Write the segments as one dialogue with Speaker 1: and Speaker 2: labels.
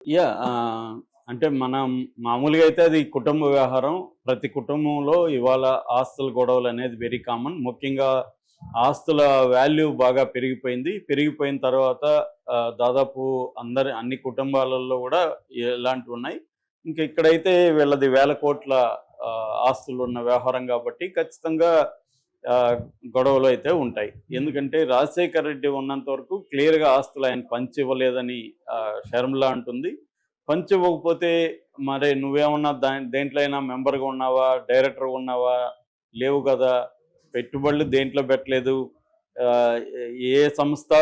Speaker 1: Yeah అంటే మనం మామూలుగా అయితే అది కుటుంబ వ్యవహారం. ప్రతి కుటుంబంలో ఇవాళ ఆస్తుల గొడవలు అనేది వెరీ కామన్ ముఖ్యంగా ఆస్తుల వాల్యూ బాగా పెరిగిపోయింది. పెరిగిపోయిన తర్వాత దాదాపు అందరి అన్ని కుటుంబాలలో కూడా ఇలాంటివి ఉన్నాయి. ఇంకా ఇక్కడైతే వీళ్ళది వేల కోట్ల ఆస్తులు ఉన్న వ్యవహారం కాబట్టి ఖచ్చితంగా గొడవలు అయితే ఉంటాయి. ఎందుకంటే రాజశేఖర్ రెడ్డి ఉన్నంత వరకు క్లియర్గా ఆస్తులు ఆయన పంచి ఇవ్వలేదని ఆ, షర్మిల అంటుంది. పంచి ఇవ్వకపోతే మరి నువ్వేమన్నా దా దేంట్లో అయినా మెంబర్గా ఉన్నావా డైరెక్టర్గా ఉన్నావా లేవు కదా పెట్టుబడులు దేంట్లో పెట్టలేదు ఏ సంస్థ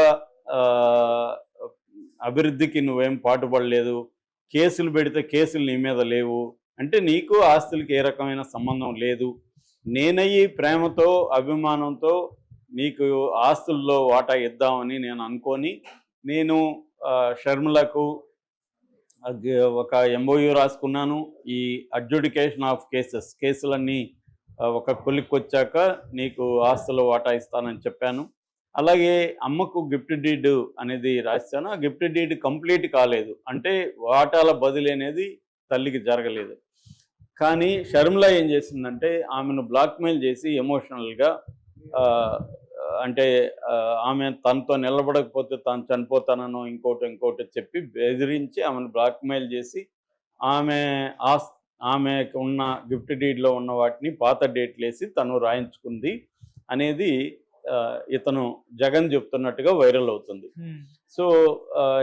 Speaker 1: అభివృద్ధికి నువ్వేం పాటుపడలేదు కేసులు పెడితే కేసులు నీ మీద లేవు అంటే నీకు ఆస్తులకి ఏ రకమైన సంబంధం లేదు నేనయ్యి ప్రేమతో అభిమానంతో నీకు ఆస్తుల్లో వాటా ఇద్దామని నేను అనుకొని నేను షర్మిలకు ఒక ఎంఓయూ రాసుకున్నాను. ఈ అడ్జుడికేషన్ ఆఫ్ కేసెస్ కేసులన్నీ ఒక కొలిక్కొచ్చాక నీకు ఆస్తులు వాటా ఇస్తానని చెప్పాను. అలాగే అమ్మకు గిఫ్ట్ డీడ్ అనేది రాశాను. ఆ గిఫ్ట్ డీడ్ కంప్లీట్ కాలేదు. అంటే వాటాల బదిలీ అనేది తల్లికి జరగలేదు. కానీ షర్మిల ఏం చేసిందంటే ఆమెను బ్లాక్మెయిల్ చేసి ఎమోషనల్గా అంటే ఆమె తనతో నిలబడకపోతే తాను చనిపోతానో ఇంకోటి ఇంకోటి చెప్పి బెదిరించి ఆమెను బ్లాక్మెయిల్ చేసి ఆమె ఆస్ ఆమెకు ఉన్న గిఫ్ట్ డీడ్లో ఉన్న వాటిని పాత డేట్లు వేసి తను రాయించుకుంది అనేది ఇతను జగన్ చెప్తున్నట్టుగా వైరల్ అవుతుంది. సో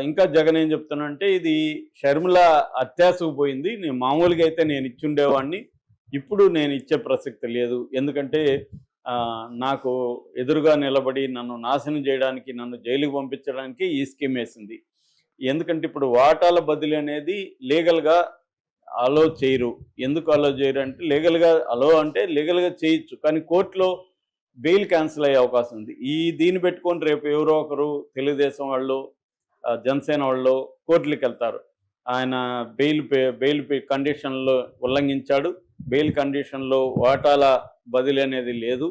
Speaker 1: ఇంకా జగన్ ఏం చెప్తానంటే ఇది షర్మిల అత్యాసకు పోయింది. నేను మామూలుగా అయితే నేను ఇచ్చుండేవాడిని. ఇప్పుడు నేను ఇచ్చే ప్రసక్తి లేదు. ఎందుకంటే నాకు ఎదురుగా నిలబడి నన్ను నాశనం చేయడానికి నన్ను జైలుకి పంపించడానికి ఈ స్కీమ్ వేసింది. ఎందుకంటే ఇప్పుడు వాటాల బదిలీ అనేది లీగల్గా అలో చేయరు. ఎందుకు అలో చేయరు అంటే లీగల్గా అలో అంటే లీగల్గా చేయొచ్చు. కానీ కోర్టులో బెయిల్ క్యాన్సిల్ అయ్యే అవకాశం ఉంది. ఈ దీన్ని పెట్టుకొని రేపు ఎవరో ఒకరు తెలుగుదేశం వాళ్ళు జనసేన వాళ్ళు కోర్టులకు వెళ్తారు. ఆయన బెయిల్ పే బెయిల్ పే కండిషన్లో ఉల్లంఘించాడు. బెయిల్ కండిషన్లో వాటాల బదిలీ అనేది లేదు.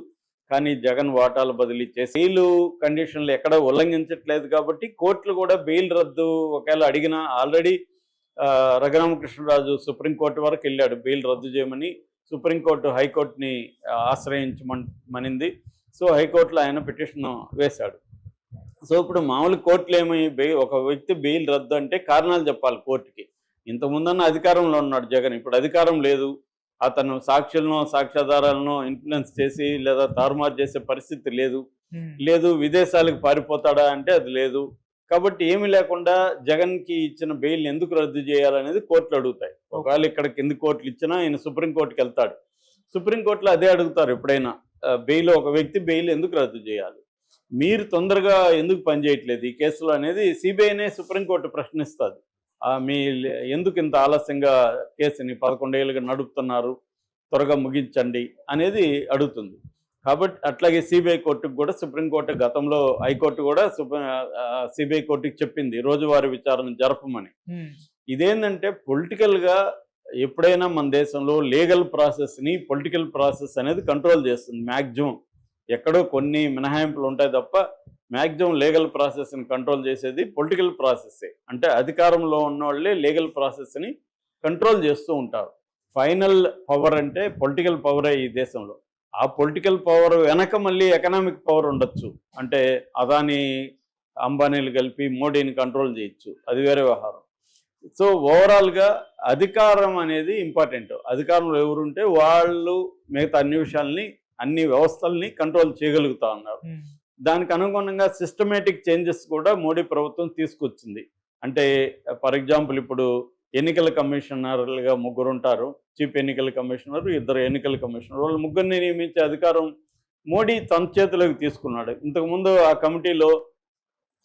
Speaker 1: కానీ జగన్ వాటాల బదిలీ చేసి బెయిల్ కండిషన్లు ఎక్కడ ఉల్లంఘించట్లేదు కాబట్టి కోర్టులు కూడా బెయిల్ రద్దు ఒకవేళ అడిగినా ఆల్రెడీ రఘురామకృష్ణరాజు సుప్రీంకోర్టు వరకు వెళ్ళాడు. బెయిల్ రద్దు చేయమని సుప్రీంకోర్టు హైకోర్టుని ఆశ్రయించమనింది. సో హైకోర్టులో ఆయన పిటిషన్ వేశాడు. సో ఇప్పుడు మామూలు కోర్టులు ఏమి బెయిల్ ఒక వ్యక్తి బెయిల్ రద్దు అంటే కారణాలు చెప్పాలి కోర్టుకి. ఇంతకుముందన్న అధికారంలో ఉన్నాడు జగన్ ఇప్పుడు అధికారం లేదు. అతను సాక్షులను సాక్ష్యాధారాలను ఇన్ఫ్లుయెన్స్ చేసి లేదా తారుమారు చేసే పరిస్థితి లేదు. లేదు విదేశాలకు పారిపోతాడా అంటే అది లేదు. కాబట్టి ఏమీ లేకుండా జగన్కి ఇచ్చిన బెయిల్ ఎందుకు రద్దు చేయాలనేది కోర్టులు అడుగుతాయి. ఒకవేళ ఇక్కడ కింది కోర్టులు ఇచ్చినా ఆయన సుప్రీంకోర్టుకి వెళ్తాడు. సుప్రీంకోర్టులో అదే అడుగుతారు ఎప్పుడైనా బెయిల్ ఒక వ్యక్తి బెయిల్ ఎందుకు రద్దు చేయాలి? మీరు తొందరగా ఎందుకు పనిచేయట్లేదు ఈ కేసులో అనేది సిబిఐనే సుప్రీంకోర్టు ప్రశ్నిస్తుంది. ఆ, మీ ఎందుకు ఇంత ఆలస్యంగా కేసుని పదకొండేళ్ళుగా నడుపుతున్నారు? త్వరగా ముగించండి అనేది అడుగుతుంది. కాబట్టి అట్లాగే సిబిఐ కోర్టుకు కూడా సుప్రీంకోర్టు గతంలో హైకోర్టు కూడా సిబిఐ కోర్టుకి చెప్పింది రోజువారీ విచారణ జరపమని. ఇదేంటంటే పొలిటికల్గా ఎప్పుడైనా మన దేశంలో లీగల్ ప్రాసెస్ని పొలిటికల్ ప్రాసెస్ అనేది కంట్రోల్ చేస్తుంది మ్యాక్సిమం. ఎక్కడో కొన్ని మినహాయింపులు ఉంటాయి తప్ప మ్యాక్సిమం లీగల్ ప్రాసెస్ని కంట్రోల్ చేసేది పొలిటికల్ ప్రాసెస్సే. అంటే అధికారంలో ఉన్న వాళ్ళే లీగల్ ప్రాసెస్ని కంట్రోల్ చేస్తూ ఉంటారు. ఫైనల్ పవర్ అంటే పొలిటికల్ పవరే ఈ దేశంలో. ఆ పొలిటికల్ పవర్ వెనక మళ్ళీ ఎకనామిక్ పవర్ ఉండొచ్చు. అంటే అదాని అంబానీలు కలిపి మోడీని కంట్రోల్ చేయొచ్చు. అది వేరే వ్యవహారం. సో ఓవరాల్గా అధికారం అనేది ఇంపార్టెంట్. అధికారంలో ఎవరుంటే వాళ్ళు మిగతా అన్ని విషయాల్ని అన్ని వ్యవస్థల్ని కంట్రోల్ చేయగలుగుతా ఉన్నారు. దానికి అనుగుణంగా సిస్టమేటిక్ చేంజెస్ కూడా మోడీ ప్రభుత్వం తీసుకొచ్చింది. అంటే ఫర్ ఎగ్జాంపుల్ ఇప్పుడు ఎన్నికల కమిషనర్లుగా ముగ్గురు ఉంటారు చీఫ్ ఎన్నికల కమిషనర్ ఇద్దరు ఎన్నికల కమిషనర్. వాళ్ళు ముగ్గురిని నియమించే అధికారం మోడీ తన చేతిలోకి తీసుకున్నాడు. ఇంతకుముందు ఆ కమిటీలో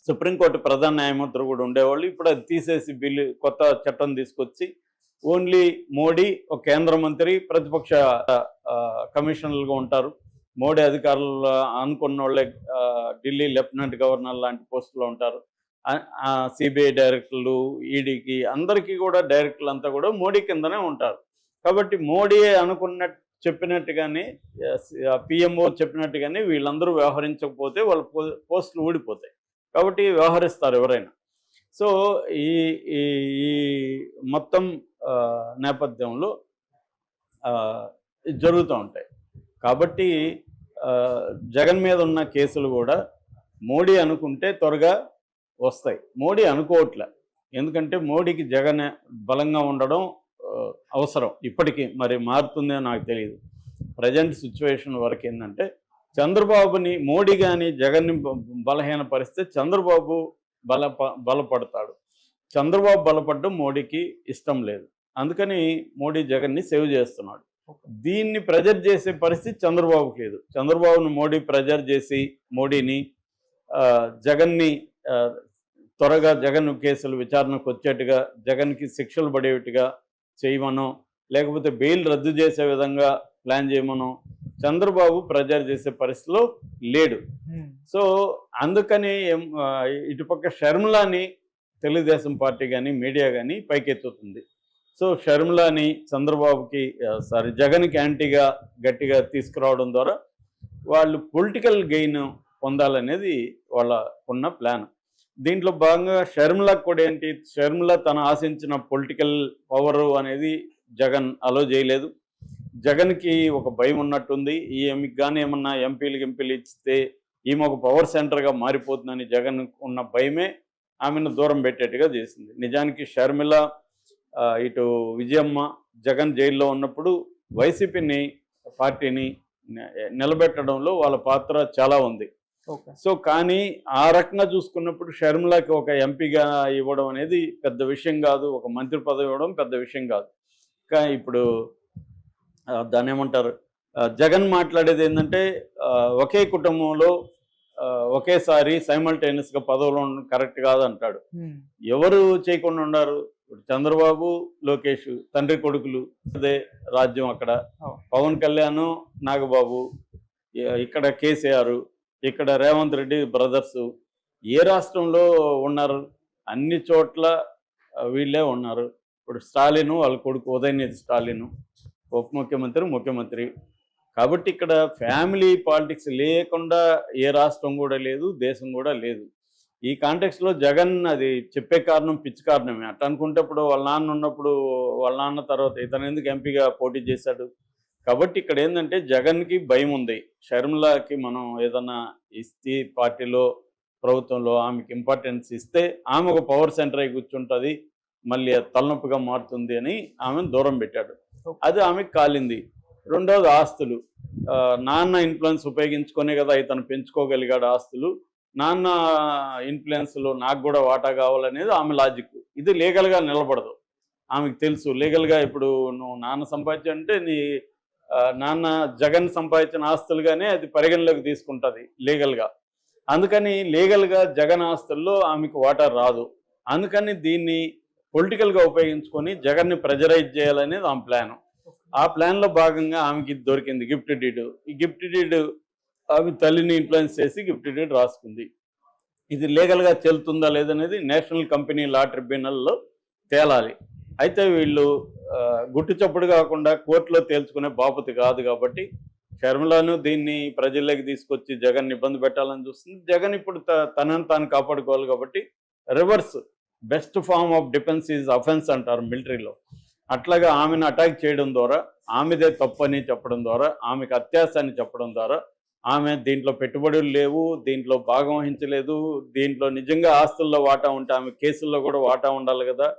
Speaker 1: సుప్రీంకోర్టు ప్రధాన న్యాయమూర్తులు కూడా ఉండేవాళ్ళు. ఇప్పుడు అది తీసేసి బిల్లు కొత్త చట్టం తీసుకొచ్చి ఓన్లీ మోడీ ఒక కేంద్ర మంత్రి ప్రతిపక్ష కమిషనర్లుగా ఉంటారు. మోడీ అధికారులు అనుకున్న వాళ్ళే ఢిల్లీ లెఫ్టినెంట్ గవర్నర్ లాంటి పోస్టులో ఉంటారు. సిబిఐ డైరెక్టర్లు ఈడీకి అందరికీ కూడా డైరెక్టర్లు అంతా కూడా మోడీ కిందనే ఉంటారు. కాబట్టి మోడీ అనుకున్న చెప్పినట్టుగానే పిఎంఓ చెప్పినట్టుగానే వీళ్ళందరూ వ్యవహరించకపోతే వాళ్ళ పో- పోస్టులు ఊడిపోతాయి. కాబట్టి వ్యవహరిస్తారు ఎవరైనా. సో ఈ ఈ మొత్తం నేపథ్యంలో జరుగుతూ ఉంటాయి. కాబట్టి జగన్ మీద ఉన్న కేసులు కూడా మోడీ అనుకుంటే త్వరగా వస్తాయి. మోడీ అనుకోవట్లే. ఎందుకంటే మోడీకి జగన్ బలంగా ఉండడం అవసరం. ఇప్పటికీ మరి మారుతుందో నాకు తెలియదు ప్రజెంట్ సిచ్యువేషన్ వరకు ఏంటంటే చంద్రబాబుని మోడీ కానీ జగన్ని బ- బలహీనపరిస్తే చంద్రబాబు బల బలపడతాడు. చంద్రబాబు బలపడడం మోడీకి ఇష్టం లేదు. అందుకని మోడీ జగన్ని సేవ్ చేస్తున్నాడు. దీన్ని ప్రెజర్ చేసే పరిస్థితి చంద్రబాబుకి లేదు. చంద్రబాబును మోడీ ప్రెజర్ చేసి మోడీని జగన్ని త్వరగా జగన్ కేసులు విచారణకు వచ్చేట్టుగా జగన్కి శిక్షలు పడేట్టుగా చేయమనో లేకపోతే బెయిల్ రద్దు చేసే విధంగా ప్లాన్ చేయమనో చంద్రబాబు ప్రెజర్ చేసే పరిస్థితిలో లేడు. సో అందుకని ఇటుపక్క షర్మిలాని తెలుగుదేశం పార్టీ కానీ మీడియా కానీ పైకెత్తుతుంది. సో షర్మిలాని చంద్రబాబుకి సారీ జగన్కి యాంటీగా గట్టిగా తీసుకురావడం ద్వారా వాళ్ళు పొలిటికల్ గెయిన్ పొందాలనేది వాళ్ళ ఉన్న ప్లాన్. దీంట్లో భాగంగా షర్మిలకు కూడా ఏంటి? షర్మిల తను ఆశించిన పొలిటికల్ పవర్ అనేది జగన్ అలో చేయలేదు. జగన్కి ఒక భయం ఉన్నట్టుంది. ఈ ఈమెకి కానీ ఏమన్నా ఎంపీలు ఎంపీలు ఇస్తే ఈమె ఒక పవర్ సెంటర్గా మారిపోతుందని జగన్ ఉన్న భయమే ఆమెను దూరం పెట్టేట్టుగా చేసింది. నిజానికి షర్మిల ఇటు విజయమ్మ జగన్ జైల్లో ఉన్నప్పుడు వైసీపీని పార్టీని నిలబెట్టడంలో వాళ్ళ పాత్ర చాలా ఉంది. సో కానీ ఆ రకంగా చూసుకున్నప్పుడు షర్మిలకి ఒక ఎంపీగా ఇవ్వడం అనేది పెద్ద విషయం కాదు ఒక మంత్రి పదవి ఇవ్వడం పెద్ద విషయం కాదు. కానీ ఇప్పుడు ఆ, దాన్ని ఏమంటారు? జగన్ మాట్లాడేది ఏంటంటే ఒకే కుటుంబంలో ఒకేసారి సైమల్టేనియస్గా పదవులు ఉండడం కరెక్ట్ కాదు అంటాడు ఎవరు చేయకుండా ఉన్నారు? ఇప్పుడు చంద్రబాబు లోకేష్ తండ్రి కొడుకులు అదే రాజ్యం అక్కడ.
Speaker 2: అవును.
Speaker 1: పవన్ కళ్యాణ్ నాగబాబు ఇక్కడ కేసీఆర్ ఇక్కడ రేవంత్ రెడ్డి బ్రదర్స్ ఏ రాష్ట్రంలో ఉన్నారు? అన్ని చోట్ల వీళ్ళే ఉన్నారు. ఇప్పుడు స్టాలిన్ వాళ్ళ కొడుకు ఉదయనిధి స్టాలిన్ ఉప ముఖ్యమంత్రి ముఖ్యమంత్రి. కాబట్టి ఇక్కడ ఫ్యామిలీ పాలిటిక్స్ లేకుండా ఏ రాష్ట్రం కూడా లేదు దేశం కూడా లేదు. ఈ కాంటెక్స్లో జగన్ అది చెప్పే కారణం పిచ్చి కారణమే. అట్లా అనుకుంటే ఇప్పుడు వాళ్ళ నాన్న ఉన్నప్పుడు వాళ్ళ నాన్న తర్వాత ఇతను ఎందుకు ఎంపీగా పోటీ చేశాడు? కాబట్టి ఇక్కడ ఏంటంటే జగన్కి భయం ఉంది. షర్మిలాకి మనం ఏదన్నా ఇస్తే పార్టీలో ప్రభుత్వంలో ఆమెకి ఇంపార్టెన్స్ ఇస్తే ఆమె ఒక పవర్ సెంటర్ అయి కూర్చుంటుంది మళ్ళీ తలనొప్పిగా మారుతుంది అని ఆమెను దూరం పెట్టాడు. అది ఆమెకు కాలింది. రెండవది ఆస్తులు. నాన్న ఇన్ఫ్లుయెన్స్ ఉపయోగించుకునే కదా ఇతను పెంచుకోగలిగాడు ఆస్తులు. నాన్న ఇన్ఫ్లుయెన్స్లో నాకు కూడా వాటా కావాలనేది ఆమె లాజిక్ ఇది లీగల్గా నిలబడదు. ఆమెకు తెలుసు. లీగల్గా ఇప్పుడు నువ్వు నాన్న సంపాదించంటే నీ నాన్న జగన్ సంపాదించిన ఆస్తులుగానే అది పరిగణలోకి తీసుకుంటుంది లీగల్గా. అందుకని లీగల్గా జగన్ ఆస్తుల్లో ఆమెకు వాటా రాదు. అందుకని దీన్ని పొలిటికల్గా ఉపయోగించుకొని జగన్ని ప్రెజరైజ్ చేయాలనేది ఆమె ప్లాన్. ఆ ప్లాన్లో భాగంగా ఆమెకి ఇది దొరికింది గిఫ్ట్ డీడ్. ఈ గిఫ్ట్ డీడ్ ఆమె తల్లిని ఇన్ఫ్లుయెన్స్ చేసి గిఫ్ట్ డీడ్ రాసుకుంది. ఇది లీగల్గా చెల్లుతుందా లేదనేది నేషనల్ కంపెనీ లా ట్రిబ్యునల్లో తేలాలి. అయితే వీళ్ళు గుట్టు చప్పుడు కాకుండా కోర్టులో తేల్చుకునే బాపతి కాదు కాబట్టి షర్మిలను దీన్ని ప్రజల్లోకి తీసుకొచ్చి జగన్ ఇబ్బంది పెట్టాలని చూస్తుంది. జగన్ ఇప్పుడు త- తాను కాపాడుకోవాలి కాబట్టి reverse best form of defence is offence అంటారు మిలిటరీలో. అట్లాగా ఆమెను అటాక్ చేయడం ద్వారా ఆమెదే తప్పు అని చెప్పడం ద్వారా ఆమెకు అత్యాశ అని చెప్పడం ద్వారా ఆమె దీంట్లో పెట్టుబడులు లేవు దీంట్లో భాగం వహించలేదు దీంట్లో నిజంగా ఆస్తుల్లో వాటా ఉంటే ఆమె కేసుల్లో కూడా వాటా ఉండాలి కదా.